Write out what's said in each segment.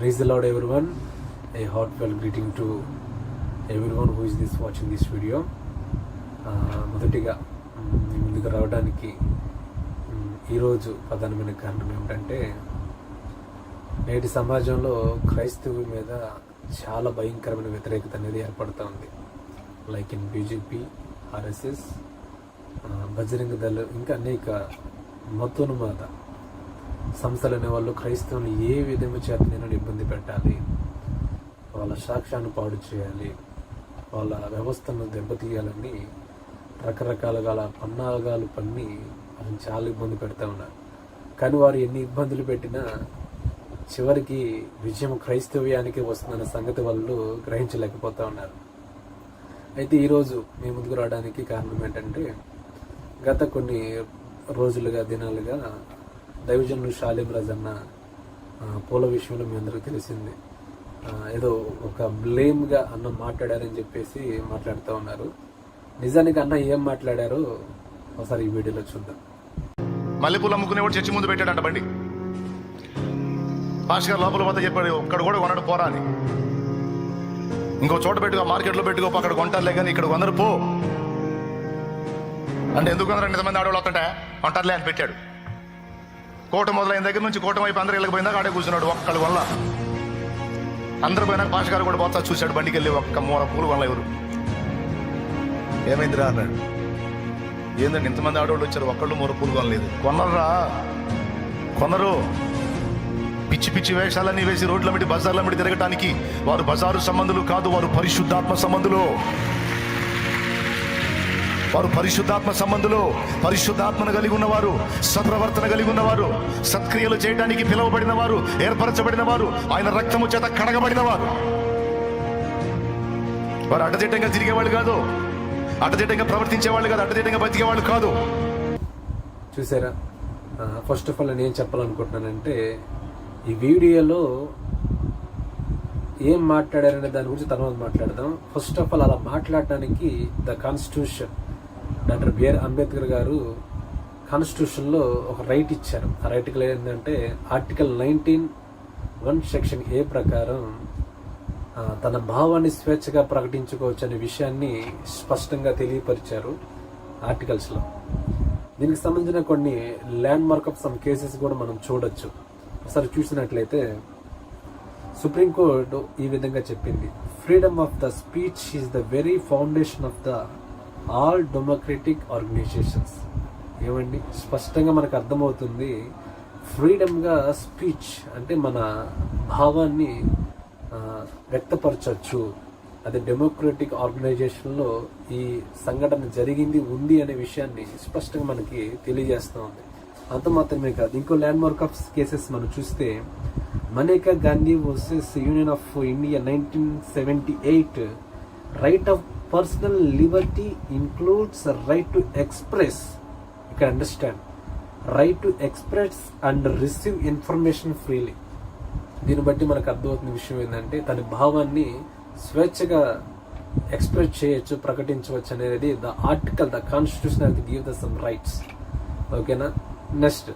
Praise the Lord, everyone. A heartfelt greeting to everyone who is this this this this video uh, మొదటిగా ముందుకు రావడానికి ఈరోజు ప్రధానమైన కారణం ఏమిటంటే నేటి సమాజంలో క్రైస్తవు మీద చాలా భయంకరమైన వ్యతిరేకత అనేది ఏర్పడుతూ ఉంది like in BJP RSS Bajrang Dal ఇంకా అనేక మతోన్మాద సంస్థలు అనేవాళ్ళు క్రైస్తవుని ఏ విధంగా చేతనైనా ఇబ్బంది పెట్టాలి. వాళ్ళ సాక్ష్యాన్ని పాడు చేయాలి. వాళ్ళ వ్యవస్థను దెబ్బతీయాలని రకరకాలుగా అలా పన్నాగాలు పన్ని వాళ్ళని చాలా ఇబ్బంది పెడతా ఉన్నారు. కానీ వారు ఎన్ని ఇబ్బందులు పెట్టినా చివరికి విజయం క్రైస్తవ్యానికి వస్తుందన్న సంగతి వాళ్ళు గ్రహించలేకపోతా ఉన్నారు. అయితే ఈరోజు మీ ముందుకు రావడానికి కారణం ఏంటంటే గత కొన్ని రోజులుగా దినాలుగా దైవజనులు షాలిం అన్న పూల విషయంలో మీ అందరికీ తెలిసింది. ఏదో ఒక బ్లేమ్గా అన్న మాట్లాడారని చెప్పేసి మాట్లాడుతూ ఉన్నారు. నిజానికి అన్న ఏం మాట్లాడారో ఒకసారి ఈ వీడియోలో చూద్దాం. మల్లెపూలు అమ్ముకునేవాడు చర్చి ముందు పెట్టాడంట బండి? భాస్కర్ లోపల పోతే చెప్పాడు ఒక్కడ కూడా కొనడు పోరా అని. ఇంకో చోట పెట్టుకో మార్కెట్లో పెట్టుకో అక్కడ కొంటారులే కానీ ఇక్కడ కొందరు పో. అంటే ఎందుకు కొందరు? ఎంతమంది ఆడవాళ్ళు వస్తుంటే కొంటారులే అని పెట్టాడు. కోట మొదలైన దగ్గర నుంచి కోట వైపు అందరు ఇళ్ళకి పోయిందాక ఆడే కూర్చున్నాడు ఒక్కడి వల్ల. అందరు పోయినాక భాష గారు కూడా పోతా చూశాడు బండికి వెళ్ళి ఒక్క మూల పూలు వల్ల ఎవరు. ఏమైందిరా అన్నాడు. ఏందండి ఇంతమంది ఆడవాళ్ళు వచ్చారు ఒక్కళ్ళు మూర పూలు కొనలేదు. కొనరా కొనరు. పిచ్చి పిచ్చి వేషాలన్నీ వేసి రోడ్ల మీద బజార్ల మీద తిరగటానికి వారు బజారు సంబంధులు కాదు వారు పరిశుద్ధాత్మ సంబంధులు. వారు పరిశుద్ధాత్మ సంబంధులు. పరిశుద్ధాత్మను కలిగి ఉన్నవారు సత్ప్రవర్తన కలిగి ఉన్నవారు సత్క్రియలు చేయడానికి పిలువబడిన వారు ఏర్పరచబడిన వారు ఆయన రక్తము చేత కడగబడిన వారు. వారు అడ్డదిడ్డంగా తిరిగేవాళ్ళు కాదు. అడ్డదిడ్డంగా ప్రవర్తించేవాళ్ళు కాదు. అడ్డదిడ్డంగా బతికేవాళ్ళు కాదు. చూసారా? ఫస్ట్ ఆఫ్ ఆల్ నేను ఏం చెప్పాలనుకుంటున్నానంటే ఈ వీడియోలో ఏం మాట్లాడారనే దాని గురించి తర్వాత మాట్లాడదాం. ఫస్ట్ ఆఫ్ ఆల్ అలా మాట్లాడటానికి the constitution doctor BR Ambedkar గారు కాన్స్టిట్యూషన్లో ఒక రైట్ ఇచ్చారు. ఆ రైట్కి ఏంటంటే article nineteen one section A ప్రకారం తన భావాన్ని స్వేచ్ఛగా ప్రకటించుకోవచ్చు అనే విషయాన్ని స్పష్టంగా తెలియపరిచారు ఆర్టికల్స్లో. దీనికి సంబంధించిన కొన్ని landmark of some cases కూడా మనం చూడొచ్చు. ఒకసారి చూసినట్లయితే సుప్రీంకోర్టు ఈ విధంగా చెప్పింది freedom of the speech is the very foundation of the all democratic organizations. ఏమండి? స్పష్టంగా మనకు అర్థమవుతుంది ఫ్రీడమ్గా స్పీచ్ అంటే మన భావాన్ని వ్యక్తపరచవచ్చు అది డెమోక్రటిక్ ఆర్గనైజేషన్లో ఈ సంఘటన జరిగింది ఉంది అనే విషయాన్ని స్పష్టంగా మనకి తెలియజేస్తూ ఉంది. అంత మాత్రమే కాదు ఇంకో ల్యాండ్ మార్క్ ఆఫ్ కేసెస్ మనం చూస్తే Maneka Gandhi versus union of India nineteen seventy eight right of personal liberty includes right to express ఇక్కడ understand right to express and receive information freely దీన్ని బట్టి మనకు అర్థమవుతున్న విషయం ఏంటంటే తన భావాన్ని స్వేచ్ఛగా ఎక్స్ప్రెస్ చేయొచ్చు ప్రకటించవచ్చు అనేది ద ఆర్టికల్ ద కాన్స్టిట్యూషన్ అది గివ్ ద సమ్ రైట్స్ ఓకేనా నెక్స్ట్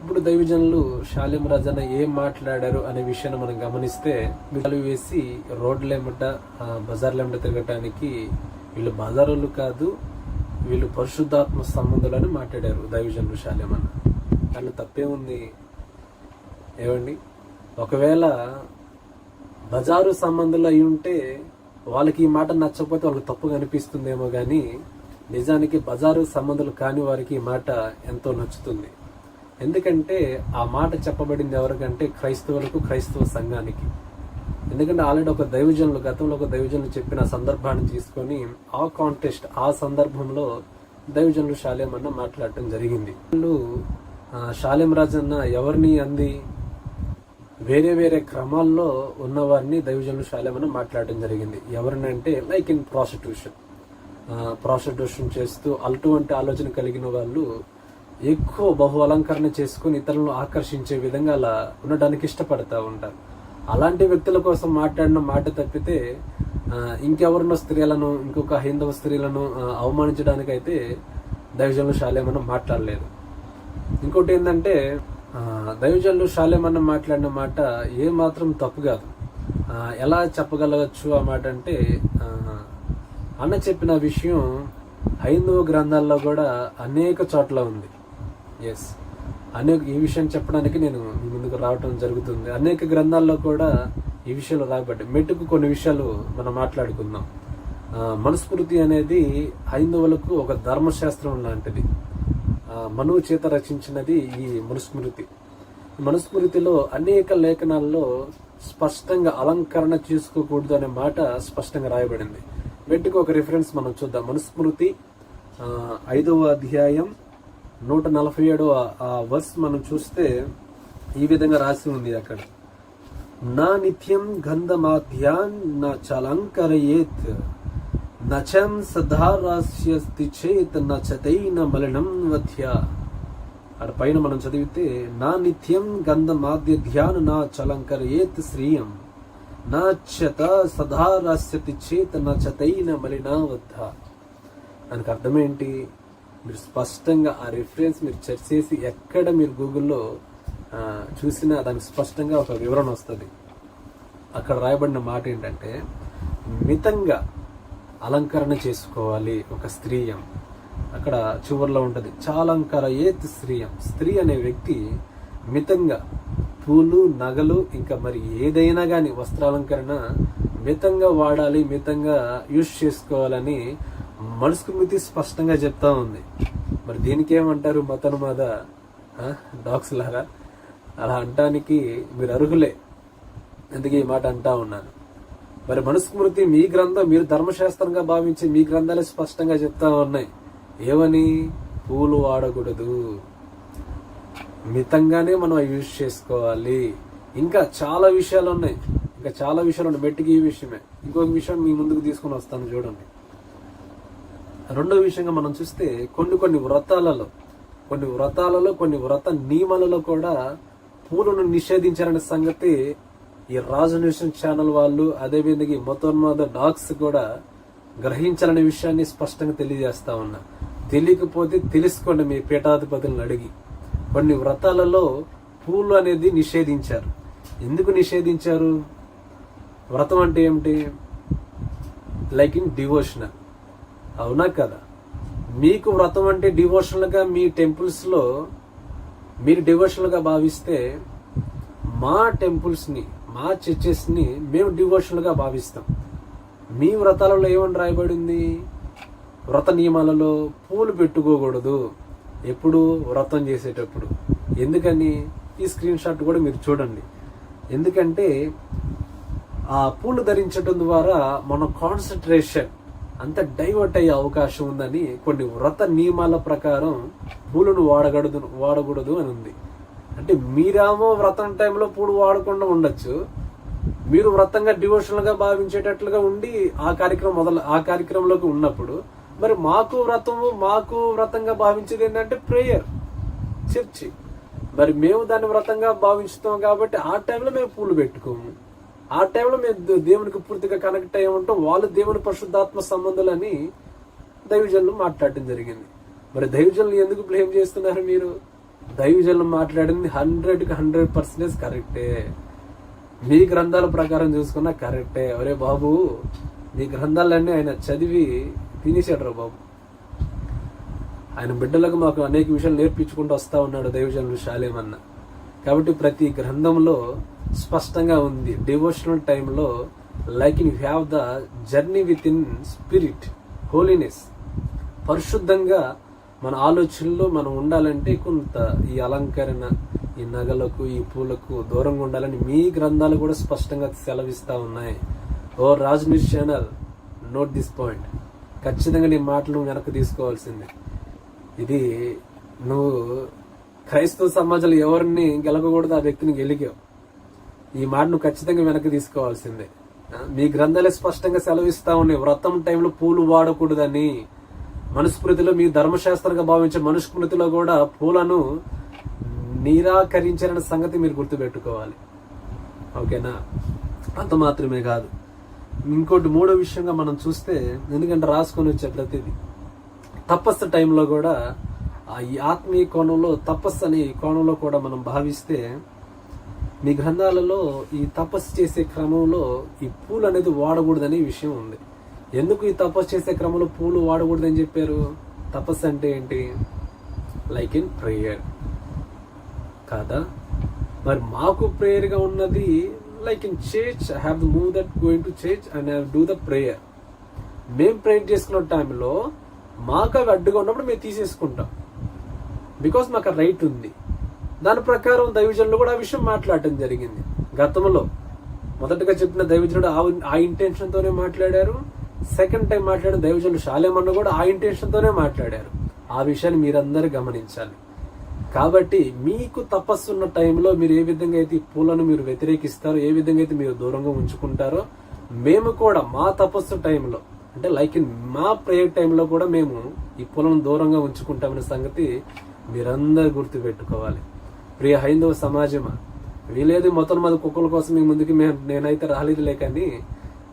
ఇప్పుడు దైవజనులు షాలిం రాజన్న ఏం మాట్లాడారు అనే విషయాన్ని మనం గమనిస్తే వీళ్ళు వేసి రోడ్ల ఏమిట తిరగటానికి వీళ్ళు బజారులు కాదు వీళ్ళు పరిశుద్ధాత్మ సంబంధులని మాట్లాడారు దైవజనులు శాలిం అన్న. దాంట్లో తప్పే ఉంది. ఏమండి? ఒకవేళ బజారు సంబంధులు అయి ఉంటే వాళ్ళకి ఈ మాట నచ్చకపోతే వాళ్ళకి తప్పుగా అనిపిస్తుందేమో కానీ నిజానికి బజారు సంబంధులు కాని వారికి ఈ మాట ఎంతో నచ్చుతుంది. ఎందుకంటే ఆ మాట చెప్పబడింది ఎవరికంటే క్రైస్తవులకు క్రైస్తవ సంఘానికి. ఎందుకంటే ఆల్రెడీ ఒక దైవజనులు గతంలో ఒక దైవజనులు చెప్పిన సందర్భాన్ని తీసుకొని ఆ కాంటెస్ట్ ఆ సందర్భంలో దైవజనులు శాలేం అన్న మాట్లాడటం జరిగింది. వాళ్ళు శాలేం రాజన్న ఎవరిని అంది? వేరే వేరే క్రమాల్లో ఉన్నవారిని దైవజనులు శాలేమన్న మాట్లాడటం జరిగింది. ఎవరినంటే లైక్ ఇన్ ప్రాసిట్యూషన్ ప్రాసిట్యూషన్ చేస్తూ అటువంటి ఆలోచన కలిగిన వాళ్ళు ఎక్కువ బహు అలంకరణ చేసుకుని ఇతరులను ఆకర్షించే విధంగా అలా ఉండడానికి ఇష్టపడతా ఉంటారు. అలాంటి వ్యక్తుల కోసం మాట్లాడిన మాట తప్పితే ఇంకెవరినో స్త్రీలను ఇంకొక హైందవ స్త్రీలను అవమానించడానికైతే దైవజనులు శాలేమన్న మాట్లాడలేదు. ఇంకోటి ఏంటంటే దైవజనులు షాలేమన్న మాట్లాడిన మాట ఏ మాత్రం తప్పు కాదు. ఎలా చెప్పగలవచ్చు ఆ మాట అంటే అన్న చెప్పిన విషయం హైందవ గ్రంథాల్లో కూడా అనేక చోట్ల ఉంది. ఎస్ అనేక ఈ విషయం చెప్పడానికి నేను ముందుకు రావటం జరుగుతుంది. అనేక గ్రంథాల్లో కూడా ఈ విషయాలు రాబడ్డాయి మెట్టుకు కొన్ని విషయాలు మనం మాట్లాడుకుందాం. మనుస్మృతి అనేది హైందవులకు ఒక ధర్మశాస్త్రం లాంటిది. మనువు చేత రచించినది ఈ మనుస్మృతి మనుస్మృతిలో అనేక లేఖనాల్లో స్పష్టంగా అలంకరణ చేసుకోకూడదు అనే మాట స్పష్టంగా రాయబడింది. మెట్టుకు ఒక రిఫరెన్స్ మనం చూద్దాం. మనుస్మృతి ఐదవ అధ్యాయం నూట నలభై ఏడు ఆ వర్స్ మనం చూస్తే ఈ విధంగా రాసి ఉంది అక్కడ. నా నిత్యం గంధమాధ్యాన్ నా చలంకరయేత్ నచం సదారాస్యస్తి చేత్ నచతైన మలినం వధ్య. అక్కడ పైన మనం చదివితే నా నిత్యం గంధమాద్య ధ్యాన నా చలంకరయేత్ శ్రీయం నా చత సదారాస్యతి చేత్ నచతైన మలినా వద్ద దానికి అర్థం ఏంటి? మీరు స్పష్టంగా ఆ రిఫరెన్స్ మీరు సెర్చ్ చేసి ఎక్కడ మీరు గూగుల్లో చూసినా దానికి స్పష్టంగా ఒక వివరణ వస్తుంది. అక్కడ రాయబడిన మాట ఏంటంటే మితంగా అలంకరణ చేసుకోవాలి ఒక స్త్రీయం. అక్కడ చివరిలో ఉంటుంది చాలంకర ఏత్ స్త్రీయం. స్త్రీ అనే వ్యక్తి మితంగా పూలు నగలు ఇంకా మరి ఏదైనా కానీ వస్త్రాలంకరణ మితంగా వాడాలి మితంగా యూజ్ చేసుకోవాలని మనుస్మృతి స్పష్టంగా చెప్తా ఉంది. మరి దీనికి ఏమంటారు మతనుమాద డాగ్స్ లాగా? అలా అంటానికి మీరు అర్హులే. అందుకే ఈ మాట అంటా ఉన్నాను. మరి మనుస్మృతి మీ గ్రంథం మీరు ధర్మశాస్త్రంగా భావించి మీ గ్రంథాలు స్పష్టంగా చెప్తా ఉన్నాయి. ఏమని? పూలు వాడకూడదు. మితంగానే మనం యూజ్ చేసుకోవాలి. ఇంకా చాలా విషయాలు ఉన్నాయి ఇంకా చాలా విషయాలు ఉన్నాయి మెట్టికి ఈ విషయమే. ఇంకొక విషయం మీ ముందుకు తీసుకొని వస్తాను చూడండి. రెండో విషయంగా మనం చూస్తే కొన్ని కొన్ని వ్రతాలలో కొన్ని వ్రతాలలో కొన్ని వ్రత నియమాలలో కూడా పూలను నిషేధించారనే సంగతి ఈ రాజు న్యూషన్ ఛానల్ వాళ్ళు అదేవిధంగా ఈ మతోన్మాద డాగ్స్ కూడా గ్రహించాలనే విషయాన్ని స్పష్టంగా తెలియజేస్తా ఉన్నా. తెలియకపోతే తెలుసుకోండి మీ పీఠాధిపతులను అడిగి. కొన్ని వ్రతాలలో పూలు అనేది నిషేధించారు. ఎందుకు నిషేధించారు? వ్రతం అంటే ఏమిటి? Like in devotional. అవునా కదా? మీకు వ్రతం అంటే డివోషనల్గా మీ టెంపుల్స్లో మీరు డివోషనల్గా భావిస్తే మా టెంపుల్స్ని మా చర్చెస్ని మేము డివోషనల్గా భావిస్తాం. మీ వ్రతాలలో ఏమని రాయబడింది? వ్రత నియమాలలో పూలు పెట్టుకోకూడదు. ఎప్పుడు వ్రతం చేసేటప్పుడు. ఎందుకని? ఈ స్క్రీన్ షాట్ కూడా మీరు చూడండి. ఎందుకంటే ఆ పూలు ధరించడం ద్వారా మన కాన్సన్ట్రేషన్ అంత డైవర్ట్ అయ్యే అవకాశం ఉందని కొన్ని వ్రత నియమాల ప్రకారం పూలను వాడకూడదు వాడకూడదు అని ఉంది. అంటే మీరేమో వ్రతం టైంలో పూలు వాడకుండా ఉండొచ్చు. మీరు వ్రతంగా డివోషనల్గా భావించేటట్లుగా ఉండి ఆ కార్యక్రమం మొదలు ఆ కార్యక్రమంలోకి ఉన్నప్పుడు మరి మాకు వ్రతము మాకు వ్రతంగా భావించేది ఏంటంటే ప్రేయర్ చర్చి. మరి మేము దాన్ని వ్రతంగా భావించుతాం కాబట్టి ఆ టైంలో మేము పూలు పెట్టుకోము. ఆ టైంలో మేము దేవునికి పూర్తిగా కనెక్ట్ అయ్యి ఉంటాం. వాళ్ళు దేవుని పరిశుద్ధాత్మ సంబంధాలని దైవజనులు మాట్లాడటం జరిగింది. మరి దైవజనులు ఎందుకు బ్లేమ్ చేస్తున్నారు మీరు? దైవజనులు మాట్లాడింది హండ్రెడ్కి హండ్రెడ్ పర్సెంటేజ్ కరెక్టే మీ గ్రంథాల ప్రకారం చూసుకున్నా కరెక్టే ఒరే బాబు మీ గ్రంథాలన్నీ ఆయన చదివి తినేసాడు బాబు. ఆయన బిడ్డలకు మాకు అనేక విషయాలు నేర్పించుకుంటూ వస్తా ఉన్నాడు దైవజనులు శాలేమన్న. కాబట్టి ప్రతి గ్రంథంలో స్పష్టంగా ఉంది. డివోషనల్ టైంలో like you have the journey with in spirit holiness పరిశుద్ధంగా మన ఆలోచనలో మనం ఉండాలంటే కొంత ఈ అలంకరణ ఈ నగలకు ఈ పూలకు దూరంగా ఉండాలని మీ గ్రంథాలు కూడా స్పష్టంగా సెలవిస్తూ ఉన్నాయి. ఓ Raj news channel note this point ఖచ్చితంగా నీ మాటలు వెనక్కి తీసుకోవాల్సిందే. ఇది నువ్వు క్రైస్తవ సమాజంలో ఎవరిని గెలకూడదు ఆ వ్యక్తిని గెలిగావు. ఈ మాటను ఖచ్చితంగా వెనక్కి తీసుకోవాల్సిందే. మీ గ్రంథాలే స్పష్టంగా సెలవిస్తా ఉన్నాయి. వ్రతం టైంలో పూలు వాడకూడదని. మనుస్మృతిలో మీ ధర్మశాస్త్రంగా భావించే మనుస్మృతిలో కూడా పూలను నిరాకరించాలనే సంగతి మీరు గుర్తుపెట్టుకోవాలి. ఓకేనా? అంత మాత్రమే కాదు. ఇంకోటి మూడో విషయంగా మనం చూస్తే ఎందుకంటే రాసుకొని వచ్చే ప్రతిదీ. తపస్సు టైంలో కూడా ఆ ఆత్మీయ కోణంలో తపస్సు అనే కోణంలో కూడా మనం భావిస్తే మీ గ్రంథాలలో ఈ తపస్సు చేసే క్రమంలో ఈ పూలు అనేది వాడకూడదనే విషయం ఉంది. ఎందుకు ఈ తపస్సు చేసే క్రమంలో పూలు వాడకూడదని చెప్పారు? తపస్సు అంటే ఏంటి? లైక్ ఇన్ ప్రేయర్ కాదా? మరి మాకు ప్రేయర్గా ఉన్నది like in church I have move that going to church and have do the prayer మేము ప్రేయర్ చేసుకున్న టైంలో మాకు అవి అడ్డుగా ఉన్నప్పుడు మేము తీసేసుకుంటాం. బికాస్ మాకు రైట్ ఉంది. దాని ప్రకారం దైవజనులు కూడా ఆ విషయం మాట్లాడటం జరిగింది. గతంలో మొదటగా చెప్పిన దైవజనుడు ఆ ఇంటెన్షన్తోనే మాట్లాడారు. సెకండ్ టైం మాట్లాడిన దైవజనుడు శాలేమన్న కూడా ఆ ఇంటెన్షన్తోనే మాట్లాడారు. ఆ విషయాన్ని మీరందరూ గమనించాలి. కాబట్టి మీకు తపస్సు ఉన్న టైంలో మీరు ఏ విధంగా అయితే ఈ పూలను మీరు వ్యతిరేకిస్తారో ఏ విధంగా అయితే మీరు దూరంగా ఉంచుకుంటారో మేము కూడా మా తపస్సు టైంలో అంటే లైక్ ఇన్ మా ప్రేయర్ టైంలో కూడా మేము ఈ పూలను దూరంగా ఉంచుకుంటామనే సంగతి మీరందరూ గుర్తు పెట్టుకోవాలి ప్రియ హైందవ సమాజమా? వీలేదు మొత్తం కుక్కల కోసం మీ ముందుకి మేము నేనైతే రాలేదులే కానీ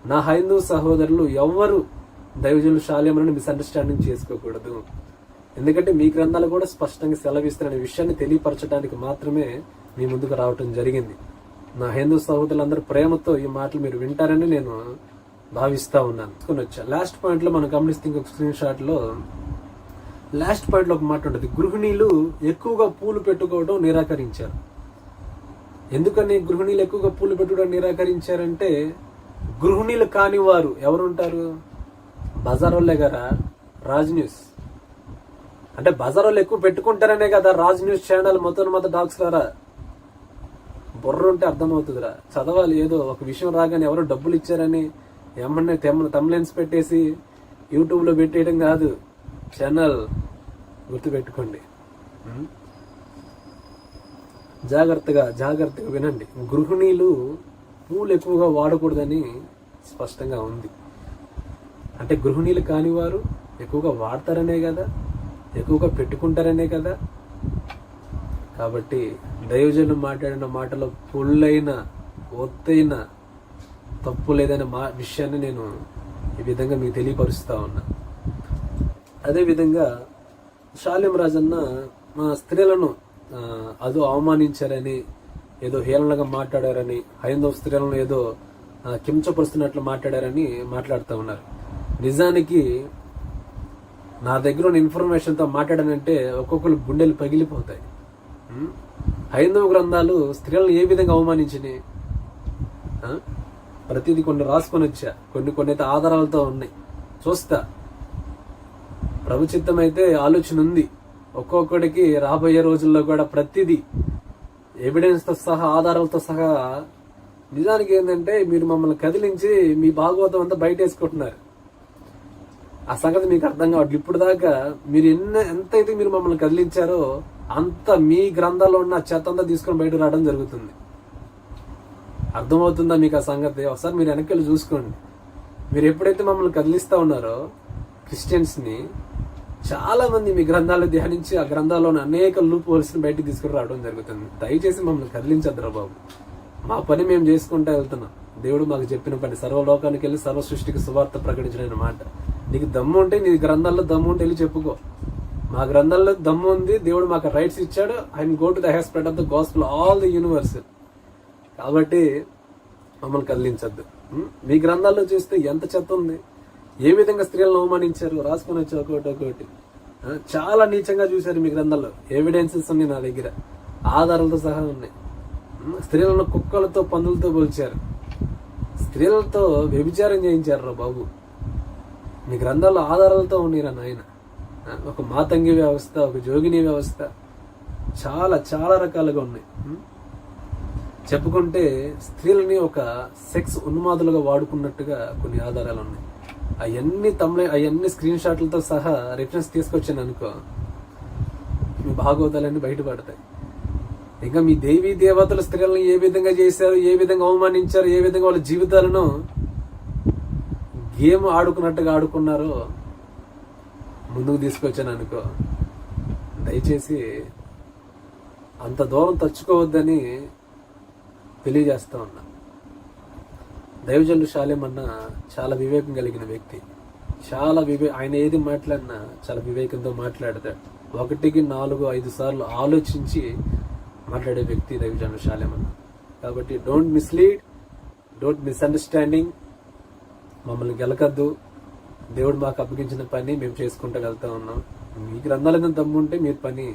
నా హైందవ సహోదరులు ఎవ్వరు దైవజనులు శాల్యమని మిస్అండర్స్టాండింగ్ చేసుకోకూడదు. ఎందుకంటే మీ గ్రంథాలు కూడా స్పష్టంగా సెలవిస్తున్న విషయాన్ని తెలియపరచడానికి మాత్రమే మీ ముందుకు రావటం జరిగింది. నా హిందూ సహోదరులందరూ ప్రేమతో ఈ మాటలు మీరు వింటారని నేను భావిస్తా ఉన్నాను. వచ్చా. లాస్ట్ పాయింట్లో మనం గమనిస్తే ఇంకొక స్క్రీన్ షాట్లో లాస్ట్ పాయింట్లో ఒక మాట ఉంటుంది. గృహిణీలు ఎక్కువగా పూలు పెట్టుకోవడం నిరాకరించారు. ఎందుకని గృహిణీలు ఎక్కువగా పూలు పెట్టుకోవడం నిరాకరించారంటే గృహిణీలు కాని వారు ఎవరుంటారు? బజార్ వాళ్ళే కదా రాజ్ న్యూస్. అంటే బజార్ వాళ్ళు ఎక్కువ పెట్టుకుంటారనే కదా రాజ్ న్యూస్ ఛానల్ మొత్తం మొత్తం డాక్స్ రారా బుర్ర ఉంటే అర్థమవుతుందిరా. చదవాలి ఏదో ఒక విషయం రాగానే ఎవరో డబ్బులు ఇచ్చారని ఏమన్నా తమ్లెన్స్ పెట్టేసి యూట్యూబ్లో పెట్టేయడం కాదు. ఛానల్ గుర్తుపెట్టుకోండి. జాగ్రత్తగా జాగ్రత్తగా వినండి. గృహిణీలు పూలు ఎక్కువగా వాడకూడదని స్పష్టంగా ఉంది. అంటే గృహిణీలు కాని వారు ఎక్కువగా వాడతారనే కదా ఎక్కువగా పెట్టుకుంటారనే కదా. కాబట్టి దైవజనులు మాట్లాడిన మాటలో పుల్లైన ఒత్తైన తప్పు లేదనే మా విషయాన్ని నేను ఈ విధంగా మీకు తెలియపరుస్తూ ఉన్నా. అదేవిధంగా శాలిం రాజన్న మా స్త్రీలను అదో అవమానించారని ఏదో హేళనగా మాట్లాడారని హైందవ స్త్రీలను ఏదో కించపరుస్తున్నట్లు మాట్లాడారని మాట్లాడుతూ ఉన్నారు. నిజానికి నా దగ్గర ఉన్న ఇన్ఫర్మేషన్తో మాట్లాడానంటే ఒక్కొక్కరు గుండెలు పగిలిపోతాయి. హైందవ గ్రంథాలు స్త్రీలను ఏ విధంగా అవమానించినాయి ప్రతిదీ కొన్ని రాసుకొని వచ్చా. కొన్ని కొన్ని అయితే ఆధారాలతో ఉన్నాయి. చూస్తా. ప్రభు చిత్తం అయితే ఆలోచన ఉంది. ఒక్కొక్కడికి రాబోయే రోజుల్లో కూడా ప్రతిదీ ఎవిడెన్స్తో సహా ఆధారాలతో సహా నిజానికి ఏంటంటే మీరు మమ్మల్ని కదిలించి మీ భాగవతం అంతా బయట వేసుకుంటున్నారు ఆ సంగతి మీకు అర్థం కావట్లేదు ఇప్పుడు దాకా మీరు ఎన్న ఎంతైతే మీరు మమ్మల్ని కదిలించారో అంత మీ గ్రంథాల్లో ఉన్న చెత్త అంతా తీసుకొని బయట రావడం జరుగుతుంది. అర్థమవుతుందా మీకు ఆ సంగతి? ఒకసారి మీరు వెనక్కి వెళ్ళి చూసుకోండి. మీరు ఎప్పుడైతే మమ్మల్ని కదిలిస్తా ఉన్నారో క్రిస్టియన్స్ని చాలా మంది మీ గ్రంథాలు ధ్యానించి ఆ గ్రంథాల్లోని అనేక లూప్ హోల్స్ని బయటకు తీసుకుని రావడం జరుగుతుంది. దయచేసి మమ్మల్ని కదిలించద్దురా బాబు. మా పని మేము చేసుకుంటూ వెళ్తున్నాం. దేవుడు మాకు చెప్పిన పని సర్వలోకానికి వెళ్ళి సర్వ సృష్టికి సువార్త ప్రకటించిన మాట. నీకు దమ్ము ఉంటే నీ గ్రంథాల్లో దమ్ము ఉంటే వెళ్ళి చెప్పుకో. మా గ్రంథాల్లో దమ్ము ఉంది దేవుడు మాకు రైట్స్ ఇచ్చాడు. I'm go to the he's spread of the gospel all the universe కాబట్టి మమ్మల్ని కదిలించద్దు. మీ గ్రంథాల్లో చూస్తే ఎంత చెత్త ఉంది? ఏ విధంగా స్త్రీలను అవమానించారు రాసుకొని వచ్చి ఒకటి ఒకటి. చాలా నీచంగా చూశారు మీ గ్రంథాల్లో ఎవిడెన్సెస్ ఉన్నాయి నా దగ్గర. ఆధారాలతో సహా ఉన్నాయి. స్త్రీలను కుక్కలతో పందులతో పోల్చారు స్త్రీలతో వ్యభిచారం చేయించారు రా బాబు. మీ గ్రంథాల్లో ఆధారాలతో ఉన్నీరా నాయన. ఒక మాతంగి వ్యవస్థ ఒక జోగిని వ్యవస్థ. చాలా చాలా రకాలుగా ఉన్నాయి. చెప్పుకుంటే స్త్రీలని ఒక సెక్స్ ఉన్మాదులుగా వాడుకున్నట్టుగా కొన్ని ఆధారాలు ఉన్నాయి. అవన్నీ తమిళ అవన్నీ స్క్రీన్ షాట్లతో సహా రిఫరెన్స్ తీసుకొచ్చాను అనుకో మీ భాగవతాలన్నీ బయటపడతాయి. ఇంకా మీ దేవీ దేవతల స్త్రీలను ఏ విధంగా చేశారు ఏ విధంగా అవమానించారు ఏ విధంగా వాళ్ళ జీవితాలను గేమ్ ఆడుకున్నట్టుగా ఆడుకున్నారో ముందుకు తీసుకొచ్చాను అనుకో దయచేసి అంత దూరం తచ్చుకోవద్దని తెలియజేస్తా ఉన్నా. దైవజనుడు శాలేం అన్న చాలా వివేకం కలిగిన వ్యక్తి. చాలా వివే ఆయన ఏది మాట్లాడినా చాలా వివేకంతో మాట్లాడతాడు. ఒకటికి నాలుగు ఐదు సార్లు ఆలోచించి మాట్లాడే వ్యక్తి రవిచంద్ర అన్న కాబట్టి డోంట్ మిస్లీడ్ డోంట్ మిస్అండర్స్టాండింగ్ మమ్మల్ని గెలకద్దు. దేవుడు మాకు అప్పగించిన పని మేము చేసుకుంటూ వెళ్తా ఉన్నాం. మీ గ్రంథాలైన దమ్ము ఉంటే మీరు పని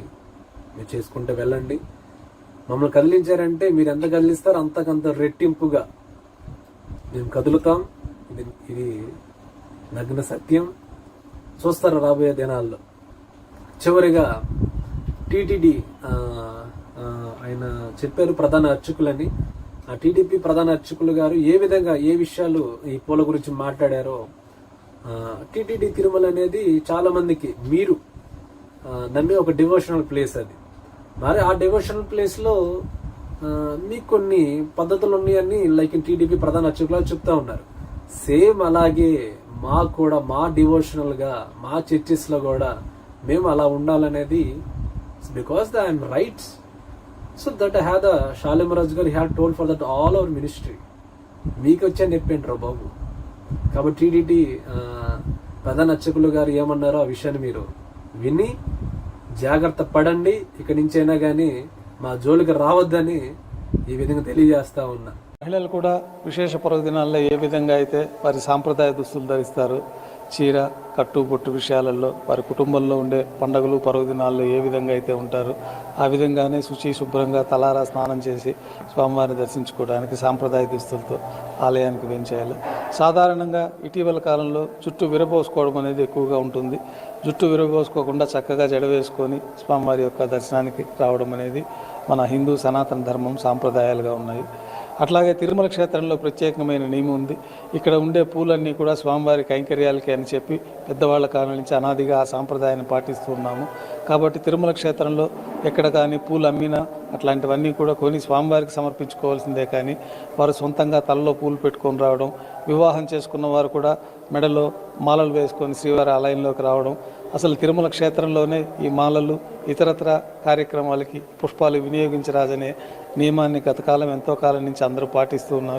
మీరు చేసుకుంటూ వెళ్ళండి. మమ్మల్ని కదిలించారంటే మీరు ఎంత కదిలిస్తారో అంతకంత రెట్టింపుగా మేము కదులుతాం. ఇది ఇది నగ్న సత్యం. చూస్తారు రాబోయే దినాల్లో. చివరిగా టీటీడీ ఆయన చెప్పారు ప్రధాన అర్చకులని. ఆ టీడీపీ ప్రధాన అర్చకులు గారు ఏ విధంగా ఏ విషయాలు ఈ పూల గురించి మాట్లాడారో టీటీడీ తిరుమల అనేది చాలా మందికి మీరు నమ్మే ఒక డివోషనల్ ప్లేస్ అది. మరి ఆ డివోషనల్ ప్లేస్లో మీకు కొన్ని పద్ధతులు ఉన్నాయని లైక్ టీడీపీ ప్రధాన అర్చకులు చెప్తా ఉన్నారు. సేమ్ అలాగే మా కూడా మా డివోషనల్గా మా చర్చెస్లో కూడా మేము అలా ఉండాలనేది because the I'm rights so that had the Shalemraj గారు had told for that all our ministry మీకు వచ్చే చెప్పేంటారు బాబు. కాబట్టి టీడీటీ ప్రధాన అర్చకులు గారు ఏమన్నారో ఆ విషయాన్ని మీరు విని జాగ్రత్త పడండి. ఇక నుంచైనా కానీ మా జోలికి రావద్దని ఈ విధంగా తెలియజేస్తా ఉన్నా. మహిళలు కూడా విశేష పర్వదినాల్లో ఏ విధంగా అయితే వారి సాంప్రదాయ దుస్తులు ధరిస్తారు చీర కట్టు బొట్టు విషయాలలో వారి కుటుంబంలో ఉండే పండుగలు పర్వదినాల్లో ఏ విధంగా అయితే ఉంటారు ఆ విధంగానే శుచి శుభ్రంగా తలారా స్నానం చేసి స్వామివారిని దర్శించుకోవడానికి సాంప్రదాయ దుస్తులతో ఆలయానికి వెంచేయాలి. సాధారణంగా ఇటీవల కాలంలో జుట్టు విరబోసుకోవడం అనేది ఎక్కువగా ఉంటుంది. జుట్టు విరబోసుకోకుండా చక్కగా జడ వేసుకొని స్వామివారి యొక్క దర్శనానికి రావడం అనేది మన హిందూ సనాతన ధర్మం సాంప్రదాయాలుగా ఉన్నాయి. అట్లాగే తిరుమల క్షేత్రంలో ప్రత్యేకమైన నియమం ఉంది. ఇక్కడ ఉండే పూలన్నీ కూడా స్వామివారి కైంకర్యాలకి అని చెప్పి పెద్దవాళ్ళ కాలం నుంచి అనాదిగా ఆ సాంప్రదాయాన్ని పాటిస్తూ ఉన్నాము. కాబట్టి తిరుమల క్షేత్రంలో ఎక్కడ కానీ పూలు అమ్మినా అట్లాంటివన్నీ కూడా కొని స్వామివారికి సమర్పించుకోవాల్సిందే కానీ వారు సొంతంగా తలలో పూలు పెట్టుకొని రావడం వివాహం చేసుకున్న వారు కూడా మెడలో మాలలు వేసుకొని శ్రీవారి ఆలయంలోకి రావడం అసలు తిరుమల క్షేత్రంలోనే ఈ మాలలు ఇతరత్ర కార్యక్రమాలకి పుష్పాలు వినియోగించరాదనే నియమాన్ని గతకాలం ఎంతో కాలం నుంచి అందరూ పాటిస్తూ ఉన్నారు.